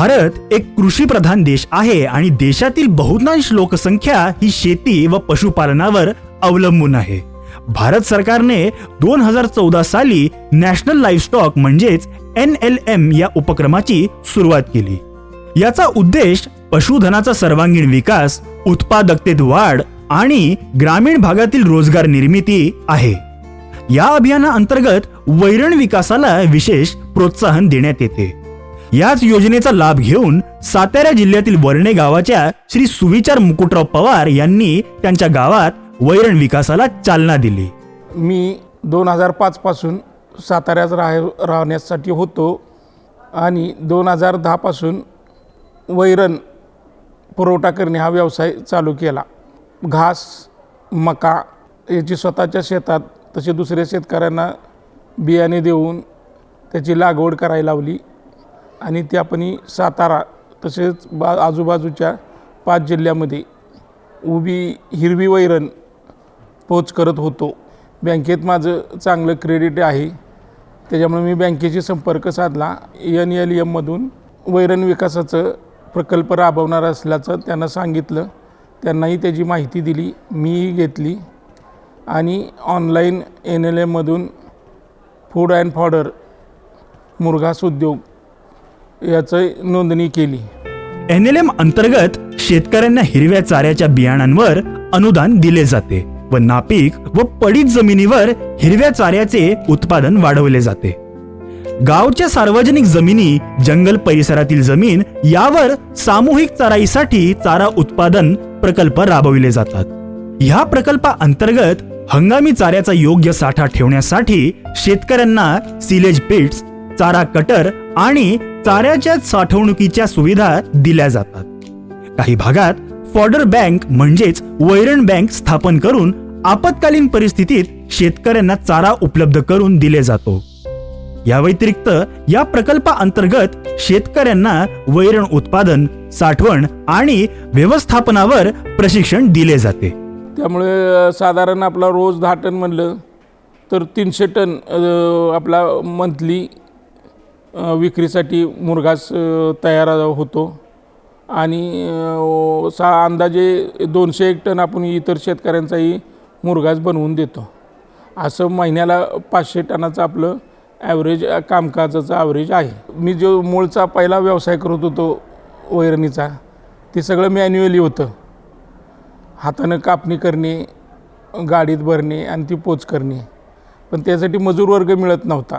भारत एक कृषी प्रधान देश आहे आणि देशातील बहुतांश लोकसंख्या ही शेती व पशुपालनावर अवलंबून आहे. भारत सरकारने दोन हजार चौदा साली नॅशनल लाईफस्टॉक म्हणजेच एन एल एम या उपक्रमाची सुरुवात केली. याचा उद्देश पशुधनाचा सर्वांगीण विकास उत्पादकतेत वाढ आणि ग्रामीण भागातील रोजगार निर्मिती आहे. या अभियानाअंतर्गत वैरण विकासाला विशेष प्रोत्साहन देण्यात येते. याच योजनेचा लाभ घेऊन सातारा जिल्ह्यातील वर्णे गावाच्या श्री सुविचार मुकुटराव पवार यांनी त्यांच्या गावात वैरण विकासाला चालना दिली. मी दोन हजार पाचपासून साताऱ्यात राह राहण्यासाठी होतो आणि दोन हजार दहापासून वैरण पुरवठा करणे हा व्यवसाय चालू केला. घास मका याची स्वतःच्या शेतात तसे दुसऱ्या शेतकऱ्यांना बियाणे देऊन त्याची लागवड करायला लावली. आणि ते आपण सातारा तसेच बा आजूबाजूच्या पाच जिल्ह्यामध्ये उभी हिरवी वैरण पोच करत होतो. बँकेत माझं चांगलं क्रेडिट आहे. त्याच्यामुळे मी बँकेशी संपर्क साधला. एन एल एममधून वैरण विकासाचं प्रकल्प राबवणार असल्याचं त्यांना सांगितलं. त्यांनाही त्याची माहिती दिली. मीही घेतली. आणि ऑनलाईन एन एल एममधून फूड अँड फॉडर मुरघास उद्योग याचं नोंदणी केली. एन एल एम अंतर्गत शेतकऱ्यांना हिरव्या चाऱ्याच्या बियाणांवर अनुदान दिले जाते व नापीक व पडीत जमिनीवर हिरव्या चाऱ्याचे उत्पादन वाढवले जाते. गावच्या सार्वजनिक जमिनी जंगल परिसरातील जमीन यावर सामूहिक चराईसाठी चारा उत्पादन प्रकल्प राबविले जातात. ह्या प्रकल्पा अंतर्गत हंगामी चाऱ्याचा योग्य साठा ठेवण्यासाठी शेतकऱ्यांना सिलेज पिट्स चारा कटर आणि चाऱ्याच्या साठवणुकीच्या सुविधा दिल्या जातात. काही भागात फॉडर बँक म्हणजेच वैरण बँक स्थापन करून आपत्कालीन परिस्थितीत शेतकऱ्यांना चारा उपलब्ध करून दिले जातो. या व्यतिरिक्त या प्रकल्पा अंतर्गत शेतकऱ्यांना वैरण उत्पादन साठवण आणि व्यवस्थापनावर प्रशिक्षण दिले जाते. त्यामुळे साधारण आपला रोज दहा टन म्हणलं तर तीनशे टन आपला मंथली विक्रीसाठी मुरघास तयार होतो. आणि सा अंदाजे दोनशे एक टन आपण इतर शेतकऱ्यांचाही मुरघास बनवून देतो. असं महिन्याला पाचशे टनाचं आपलं ॲव्हरेज कामकाजाचं ॲव्हरेज आहे. मी जो मूळचा पहिला व्यवसाय करत होतो वैरणीचा ते सगळं मॅन्युअली होतं. हातानं कापणी करणे गाडीत भरणे आणि ती पोच करणे. पण त्यासाठी मजूर वर्ग मिळत नव्हता.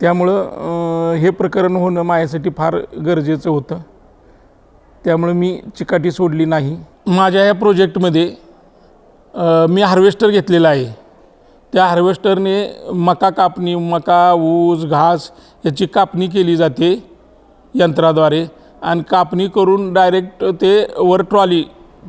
त्यामुळं हे प्रकरण होणं माझ्यासाठी फार गरजेचं होतं. त्यामुळं मी चिकाटी सोडली नाही. माझ्या या प्रोजेक्टमध्ये मी हार्वेस्टर घेतलेला आहे. त्या हार्वेस्टरने मका कापणी मका ऊस घास याची कापणी केली जाते यंत्राद्वारे आणि कापणी करून डायरेक्ट ते वर ट्रॉली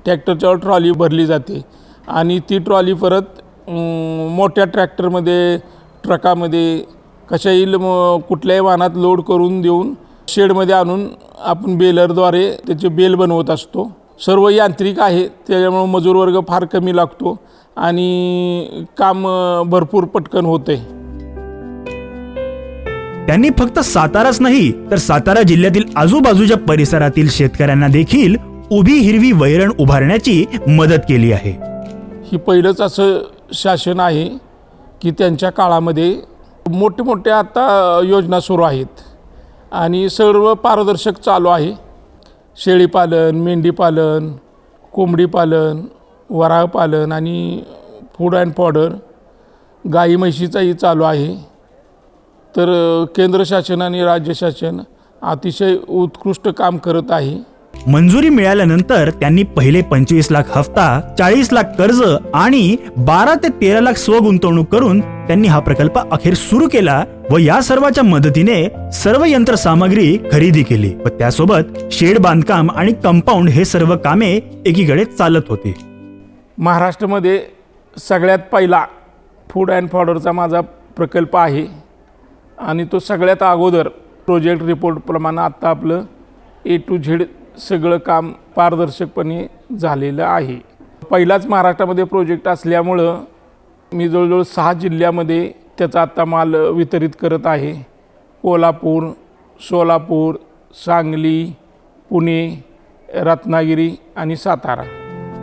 ट्रॅक्टरच्यावर ट्रॉली भरली जाते आणि ती ट्रॉली परत मोठ्या ट्रॅक्टरमध्ये ट्रकामध्ये कशाही ल- म- कुठल्याही वाहनात लोड करून देऊन शेडमध्ये आणून आपण बेलरद्वारे त्याचे बेल बनवत असतो. सर्व यांत्रिक आहे त्याच्यामुळं मजूर वर्ग फार कमी लागतो आणि काम भरपूर पटकन होतं त्यांनी फक्त साताराच नाही तर सातारा जिल्ह्यातील आजूबाजूच्या परिसरातील शेतकऱ्यांना देखील उभी हिरवी वैरण उभारण्याची मदत केली आहे. ही पहिलंच असं शासन आहे की त्यांच्या काळामध्ये मोठे मोठे आता योजना सुरू आहेत. आणि सर्व पारदर्शक चालू आहे. शेळीपालन मेंढीपालन कोंबडीपालन वराहपालन आणि फूड अँड फॉडर गाई म्हशीचाही चालू आहे. तर केंद्र शासन आणि राज्य शासन अतिशय उत्कृष्ट काम करत आहे. मंजुरी मिळाल्यानंतर त्यांनी पहिले पंचवीस लाख हफ्ता चाळीस लाख कर्ज आणि बारा ते तेरा लाख स्वगुंतवणूक करून त्यांनी हा प्रकल्प अखेर सुरू केला व या सर्वाच्या मदतीने सर्व यंत्रसामग्री खरेदी केली व त्यासोबत शेड बांधकाम आणि कंपाऊंड हे सर्व कामे एकीकडे चालत होती. महाराष्ट्रामध्ये सगळ्यात पहिला फूड अँड फॉडरचा माझा प्रकल्प आहे आणि तो सगळ्यात अगोदर प्रोजेक्ट रिपोर्टप्रमाणे आत्ता आपलं ए टू झेड सगळं काम पारदर्शकपणे झालेलं आहे. पहिलाच महाराष्ट्रामध्ये प्रोजेक्ट असल्यामुळं मी जवळजवळ सहा जिल्ह्यामध्ये त्याचा आत्ता माल वितरित करत आहे. कोल्हापूर सोलापूर सांगली पुणे रत्नागिरी आणि सातारा.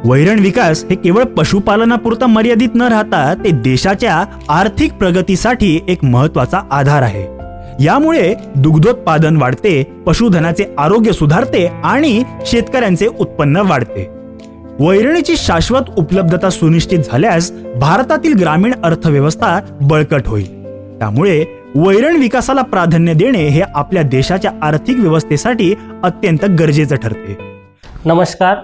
वैरण विकास हे केवळ पशुपालनापुरता मर्यादित न राहता ते देशाच्या आर्थिक प्रगतीसाठी एक महत्त्वाचा आधार आहे. यामुळे दुग्धोत्पादन वाढते पशुधनाचे आरोग्य सुधारते आणि शेतकऱ्यांचे उत्पन्न वाढते. वैरणीची शाश्वत उपलब्धता सुनिश्चित झाल्यास भारतातील ग्रामीण अर्थव्यवस्था बळकट होईल. त्यामुळे वैरण विकासाला प्राधान्य देणे हे आपल्या देशाच्या आर्थिक व्यवस्थेसाठी अत्यंत गरजेचं ठरते. नमस्कार.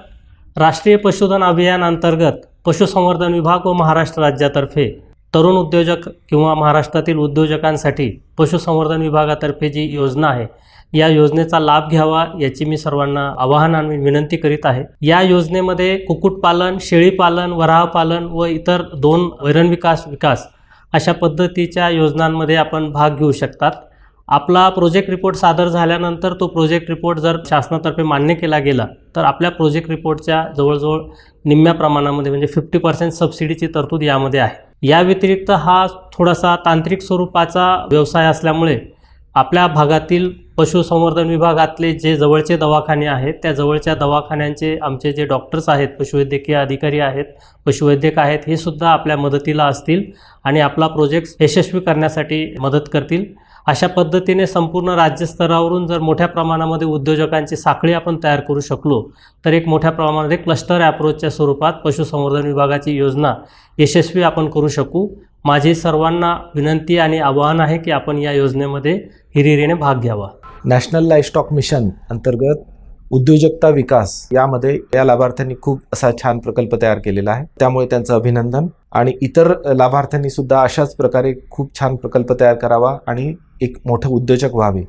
राष्ट्रीय पशुधन अभियान अंतर्गत पशुसंवर्धन विभाग व महाराष्ट्र राज्यातर्फे तरुण उद्योजक किंवा महाराष्ट्रातील उद्योजकांसाठी पशुसंवर्धन विभागातर्फे जी योजना आहे या योजनेचा लाभ घ्यावा याची मी सर्वांना आवाहन आणि विनंती करीत आहे. या योजनेमध्ये कुक्कुटपालन शेळीपालन वराहपालन व इतर दोन वैरण विकास विकास अशा पद्धतीच्या योजनांमध्ये आपण भाग घेऊ शकतात. आपला प्रोजेक्ट रिपोर्ट सादर झाल्यानंतर तो प्रोजेक्ट रिपोर्ट जर शासनातर्फे मान्य केला गेला तर आपल्या प्रोजेक्ट रिपोर्टच्या जवळजवळ निम्म्या प्रमाणामध्ये म्हणजे फिफ्टी पर्सेंट सबसिडीची तरतूद यामध्ये आहे. या व्यतिरिक्त हा थोडासा तांत्रिक स्वरूपाचा व्यवसाय असल्यामुळे आपल्या भागातील पशुसंवर्धन विभागातले जे जवळचे दवाखाने आहेत त्या जवळच्या दवाखान्यांचे आमचे जे डॉक्टर्स आहेत पशुवैद्यकीय अधिकारी आहेत पशुवैद्यक आहेत हे सुद्धा आपल्या मदतीला असतील आणि आपला प्रोजेक्ट यशस्वी करण्यासाठी मदत करतील. अशा पद्धतीने संपूर्ण राज्यस्तरावरून जर मोठ्या प्रमाणामध्ये उद्योजकांची साखळी आपण तयार करू शकलो तर एक मोठ्या प्रमाणामध्ये क्लस्टर ॲप्रोचच्या स्वरूपात पशुसंवर्धन विभागाची योजना यशस्वी आपण करू शकू. माझी सर्वांना विनंती आणि आवाहन आहे की आपण या योजनेमध्ये हिरिरीने भाग घ्यावा. नॅशनल लाईफस्टॉक मिशन अंतर्गत उद्योजकता विकास यामध्ये या लाभार्थ्यांनी खूप असा छान प्रकल्प तयार केलेला आहे. त्यामुळे त्यांचं अभिनंदन. आणि इतर लाभार्थ्यांनी सुद्धा अशाच प्रकारे खूप छान प्रकल्प तयार करावा आणि एक मोठं उद्योजक व्हावे.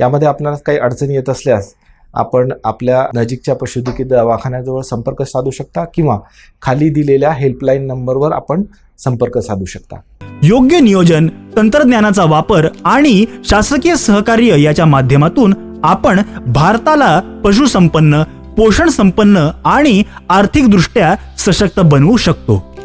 यामध्ये आपल्याला काही अडचणी येत असल्यास आपण आपल्या नजीकच्या पशुधकी दवाखान्याजवळ संपर्क साधू शकता किंवा खाली दिलेल्या हेल्पलाईन नंबरवर आपण संपर्क साधू शकता. योग्य नियोजन तंत्रज्ञानाचा वापर आणि शासकीय सहकार्य याच्या माध्यमातून आपण भारताला पशुसंपन्न पोषण संपन्न आणि आर्थिकदृष्ट्या सशक्त बनवू शकतो.